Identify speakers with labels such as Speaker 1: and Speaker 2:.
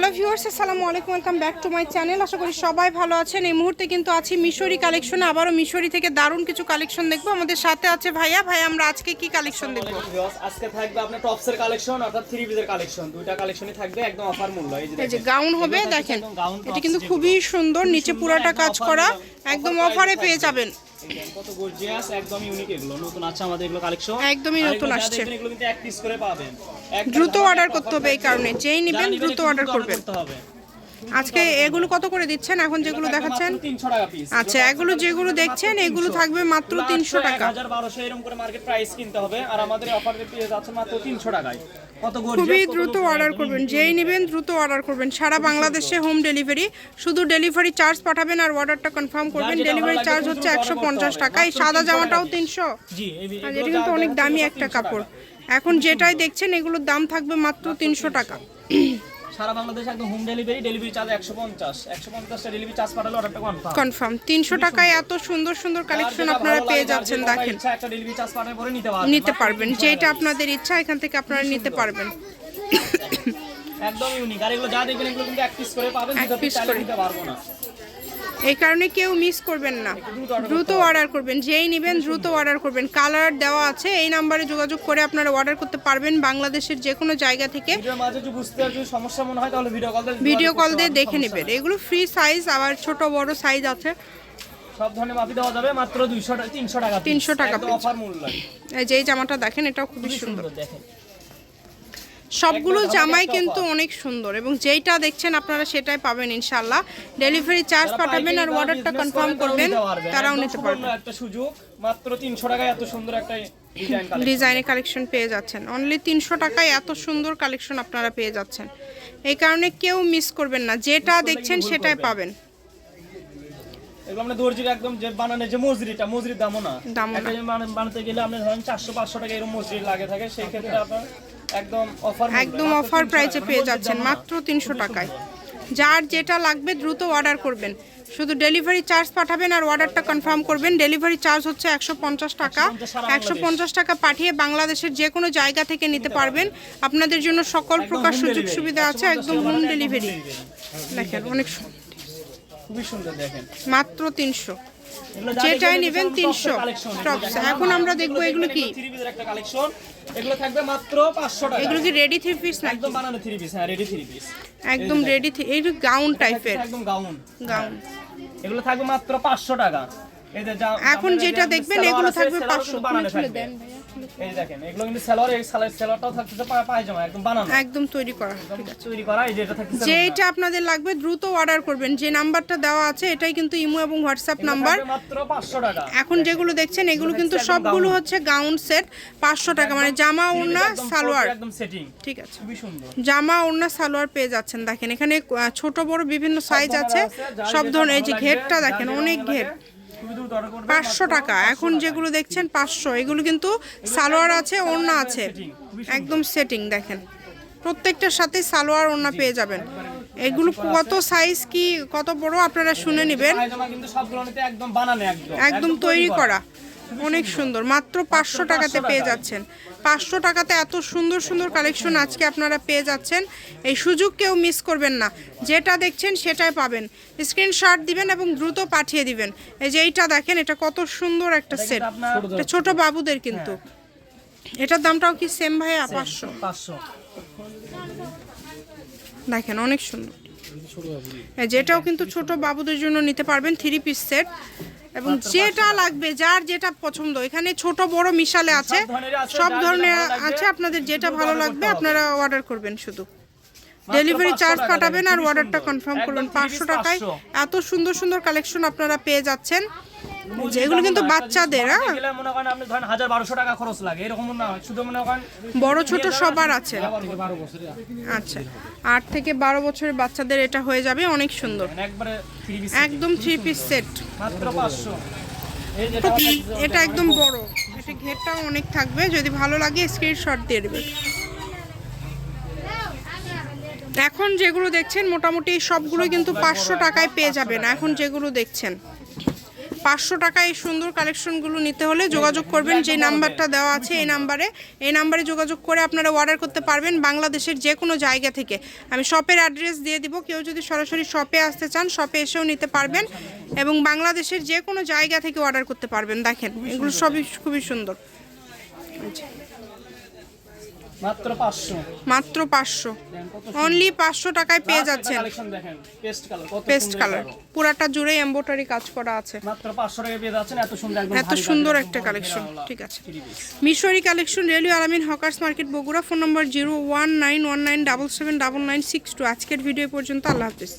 Speaker 1: Hello viewers আসসালামু আলাইকুম welcome back to my channel. আশা করি সবাই ভালো আছেন। এই মুহূর্তে কিন্তু আছি মিশরি কালেকশনে। আবারও মিশরি থেকে দারুণ কিছু কালেকশন দেখব। আমাদের সাথে আছে ভাইয়া। ভাই আমরা আজকে কি কালেকশন দেখব?
Speaker 2: ভিউয়ার্স, আজকে থাকবে আপনার টপসের কালেকশন অর্থাৎ থ্রি পিসের কালেকশন। দুইটা কালেকশনই থাকবে একদম অফার মূল্য। এই যে।
Speaker 1: গাউন হবে দেখেন এটা কিন্তু খুবই সুন্দর নিচে পুরাটা কাজ করা একদম অফারে পেয়ে যাবেন।
Speaker 2: কত গর্জিয়াস একদম ইউনিক এগুলো। নতুন আছে আমাদের এগুলো কালেকশন
Speaker 1: একদমই নতুন আসছে।
Speaker 2: এগুলো কিন্তু এক পিস করে পাবেন।
Speaker 1: দ্রুত অর্ডার করতে হবে এই কারণে। যেই নেবেন দ্রুত অর্ডার করবেন।
Speaker 2: করতে হবে।
Speaker 1: আজকে এগুলো কত করে দিচ্ছেন? এখন যেগুলো দেখাচ্ছেন? আচ্ছা এগুলো যেগুলো দেখছেন এগুলো থাকবে মাত্র তিনশো টাকা।
Speaker 2: এরকম করে মার্কেট প্রাইস কিনতে হবে আর আমাদের অফার যাচ্ছে মাত্র তিনশো টাকায়।
Speaker 1: খুবই দ্রুত অর্ডার করবেন যেই নেবেন দ্রুত অর্ডার করবেন। সারা বাংলাদেশে হোম ডেলিভারি শুধু ডেলিভারি চার্জ পাঠাবেন আর অর্ডারটা কনফার্ম করবেন। ডেলিভারি চার্জ হচ্ছে একশো পঞ্চাশ। টাকা এই সাদা জামাটাও তিনশো। আর এটা কিন্তু অনেক দামি একটা কাপড়। এখন যেটাই দেখছেন এগুলোর দাম থাকবে মাত্র তিনশো। টাকা।
Speaker 2: সারা বাংলাদেশে একদম হোম ডেলিভারি ডেলিভারি চার্জ একশো পঞ্চাশ। একশো পঞ্চাশটা ডেলিভারি চার্জ পাঠালে অর্ডারটা কনফার্ম
Speaker 1: কনফার্ম তিনশো টাকায় এত সুন্দর সুন্দর কালেকশন আপনারা পেয়ে যাচ্ছেন দেখেন।
Speaker 2: একটা ডেলিভারি চার্জ পাঠানোর পরে নিতে পারবেন।
Speaker 1: নিতে পারবেন যেটা আপনাদের ইচ্ছা এখান থেকে আপনারা নিতে পারবেন।
Speaker 2: একদম ইউনিক আর এগুলো যা দেখবেন এগুলো কিন্তু এক পিস করে পাবেন দুটো পিস
Speaker 1: করে।
Speaker 2: নিতে পারব না।
Speaker 1: এই কারণে কেউ মিস করবেন না। দ্রুত অর্ডার করবেন যেই নেবেন দ্রুত অর্ডার করবেন। কালার দেওয়া আছে এই নাম্বারে যোগাযোগ করে আপনারা অর্ডার করতে পারবেন বাংলাদেশের যে কোনো জায়গা থেকে।
Speaker 2: ভিডিও কল দিয়ে
Speaker 1: দেখে নেবেন। এগুলো ফ্রি সাইজ আবার ছোট বড় সাইজ আছে।
Speaker 2: সব ধরনের মাপি দেওয়া যাবে মাত্র দুইশো টাকা তিনশো টাকা
Speaker 1: 300 টাকা
Speaker 2: অফার মূল্য।
Speaker 1: এই যে জামাটা দেখেন এটাও খুবই সুন্দর
Speaker 2: দেখেন।
Speaker 1: সবগুলো জামাই কিন্তু অনেক সুন্দর এবং যেইটা দেখছেন আপনারা সেটাই পাবেন ইনশাল্লাহ ডেলিভারি চার্জ পাঠাবেন আর অর্ডারটা কনফার্ম করবেন
Speaker 2: তারাও নিতে
Speaker 1: পারবেন।
Speaker 2: একটা সুযোগ মাত্র তিনশো টাকায় এত সুন্দর একটা ডিজাইন
Speaker 1: ডিজাইনের কালেকশন পেয়ে যাচ্ছেন। অনলি তিনশো টাকায় এত সুন্দর কালেকশন আপনারা পেয়ে যাচ্ছেন। এই কারণে কেউ মিস করবেন না। যেটা দেখছেন সেটাই পাবেন।
Speaker 2: এগুলো আমরা দর্জির একদম যে বানানো যে মজুরিটা মজুরির দামও না। একটা বানা- বানাতে গেলে আপনি ধরেন চারশো পাঁচশো টাকা এরকম মজুরি লাগে থাকে সেই ক্ষেত্রে আপনার একদম অফার
Speaker 1: একদম অফার প্রাইসে পেয়ে যাচ্ছেন মাত্র তিনশো টাকায়। যার যেটা লাগবে দ্রুত অর্ডার করবেন। শুধু ডেলিভারি চার্জ পাঠাবেন আর অর্ডারটা কনফার্ম করবেন। ডেলিভারি চার্জ হচ্ছে একশো পঞ্চাশ টাকা। একশো পঞ্চাশ টাকা পাঠিয়ে বাংলাদেশের যে কোনো জায়গা থেকে নিতে পারবেন। আপনাদের জন্য সকল প্রকার সুযোগ সুবিধা আছে। একদম হোম ডেলিভারি দেখেন অনেক
Speaker 2: সুন্দর দেখেন।
Speaker 1: মাত্র তিনশো। যেটাই নেবেন তিনশো টপস এখন আমরা দেখব এগুলো কি?
Speaker 2: কালেকশন এগুলো থাকবে মাত্র পাঁচশো টাকা।
Speaker 1: এগুলো কি রেডি থ্রি পিস না
Speaker 2: একদম বানানো থ্রি পিস হ্যাঁ রেডি থ্রি পিস
Speaker 1: একদম রেডি এই গাউন টাইপের
Speaker 2: একদম গাউন
Speaker 1: গাউন
Speaker 2: এগুলো থাকবে মাত্র পাঁচশো টাকা। এই যে
Speaker 1: এখন যেটা দেখবেন এগুলো থাকবে
Speaker 2: সালোয়ার
Speaker 1: পাঁচশো।
Speaker 2: কিন্তু বানানো
Speaker 1: খুলে
Speaker 2: থাকবে।
Speaker 1: দেন ভাইয়া।
Speaker 2: এই দেখেন এগুলো কিন্তু সালোয়ার এই সালোয়ার সালোয়ারটাও থাকতেছে পায়জামা একদম বানানো।
Speaker 1: একদম তৈরি করা
Speaker 2: তৈরি করা এই যে এটা থাকতেছে
Speaker 1: যেটা আপনাদের লাগবে দ্রুত অর্ডার করবেন। যে নাম্বারটা দেওয়া আছে এটাই কিন্তু ইমো এবং হোয়াটসঅ্যাপ নাম্বার।
Speaker 2: মাত্র পাঁচশো টাকা।
Speaker 1: এখন যেগুলো দেখছেন এগুলো কিন্তু সবগুলো হচ্ছে গাউন সেট পাঁচশো টাকা মানে জামা ওড়না সালোয়ার।
Speaker 2: একদম সেটিং
Speaker 1: ঠিক আছে।
Speaker 2: খুবই সুন্দর।
Speaker 1: জামা ওড়না সালোয়ার পেয়ে যাচ্ছেন। দেখেন এখানে ছোট বড় বিভিন্ন সাইজ আছে। সব ধরনের এই যে ঘেরটা দেখেন অনেক ঘের। পাঁচশো টাকা। এখন যেগুলো দেখছেন পাঁচশো। এগুলো কিন্তু সালোয়ার আছে ওড়না আছে। একদম সেটিং দেখেন। প্রত্যেকটার সাথে সালোয়ার ওড়না পেয়ে যাবেন। এগুলো কত সাইজ কি কত বড় আপনারা শুনে নেবেন।
Speaker 2: একদম
Speaker 1: তৈরি করা। অনেক সুন্দর। মাত্র পাঁচশো টাকাতে পেয়ে যাচ্ছেন। পাঁচশো টাকাতে এত সুন্দর সুন্দর কালেকশন আজকে আপনারা পেয়ে যাচ্ছেন। এই সুযোগ কেউ মিস করবেন না। যেটা দেখছেন সেটাই পাবেন। স্ক্রিনশট দিবেন এবং দ্রুত পাঠিয়ে দিবেন। এই যে এইটা দেখেন এটা কত সুন্দর একটা সেট এটা ছোট বাবুদের কিন্তু। এটার দামটাও কি সেম ভাইয়া? পাঁচশো। দেখেন অনেক সুন্দর। হ্যাঁ, যেটাও কিন্তু ছোট বাবুদের জন্য নিতে পারবেন। থ্রি পিস সেট এবং যেটা লাগবে যার যেটা পছন্দ এখানে ছোট বড় মিশালে আছে সব ধরনের আছে আপনাদের যেটা ভালো লাগবে আপনারা অর্ডার করবেন শুধু। ডেলিভারি চার্জ
Speaker 2: কাটাবেন
Speaker 1: পাঠাবেন আর অর্ডারটা কনফার্ম করবেন পাঁচশো টাকায়। এত সুন্দর সুন্দর কালেকশন আপনারা পেয়ে যাচ্ছেন। যে এগুলো কিন্তু বাচ্চাদের হ্যাঁ?
Speaker 2: মনে করেন আপনি ধরেন হাজার বারোশো টাকা খরচ লাগে এরকম না শুধু মনে করেন
Speaker 1: বড় ছোট সবার আছে। আচ্ছা আট থেকে বারো বছরের বাচ্চাদের এটা হয়ে যাবে অনেক সুন্দর। একদম থ্রি পিস সেট
Speaker 2: মাত্র পাঁচশো।
Speaker 1: এটা একদম বড়। এটা ঘেরটাও অনেক থাকবে যদি ভালো লাগে স্ক্রিনশট দিয়ে দেবে। এখন যেগুলো দেখছেন মোটামুটি সবগুলো কিন্তু পাঁচশো টাকায় পেয়ে যাবেন এখন যেগুলো দেখছেন। পাঁচশো টাকা এই সুন্দর কালেকশনগুলো নিতে হলে যোগাযোগ করবেন। যে নাম্বারটা দেওয়া আছে এই নাম্বারে। এই নাম্বারে যোগাযোগ করে আপনারা অর্ডার করতে পারবেন বাংলাদেশের যে কোনো জায়গা থেকে। আমি শপের অ্যাড্রেস দিয়ে দিব। কেউ যদি সরাসরি শপে আসতে চান শপে এসেও নিতে পারবেন এবং বাংলাদেশের যে কোনো জায়গা থেকে অর্ডার করতে পারবেন। দেখেন, এগুলো সবই খুবই সুন্দর।
Speaker 2: মাত্র পাঁচশো।
Speaker 1: মাত্র পাঁচশো।
Speaker 2: দেখেন কত
Speaker 1: অনলি পাঁচশো টাকায় পেয়ে যাচ্ছেন।
Speaker 2: কালেকশন দেখেন। পেস্ট কালার কত
Speaker 1: পেস্ট কালার। পুরাটা জুড়ে এমব্রয়ডারি কাজ করা আছে।
Speaker 2: মাত্র পাঁচশো টাকা পেয়ে যাচ্ছেন এত সুন্দর একদম
Speaker 1: এত সুন্দর একটা কালেকশন ঠিক আছে। Mishri collection railway Alamin hawkers market Bogura phone number zero one nine one nine double seven double nine six two. আজকের ভিডিও পর্যন্ত আল্লাহ হাফিজ।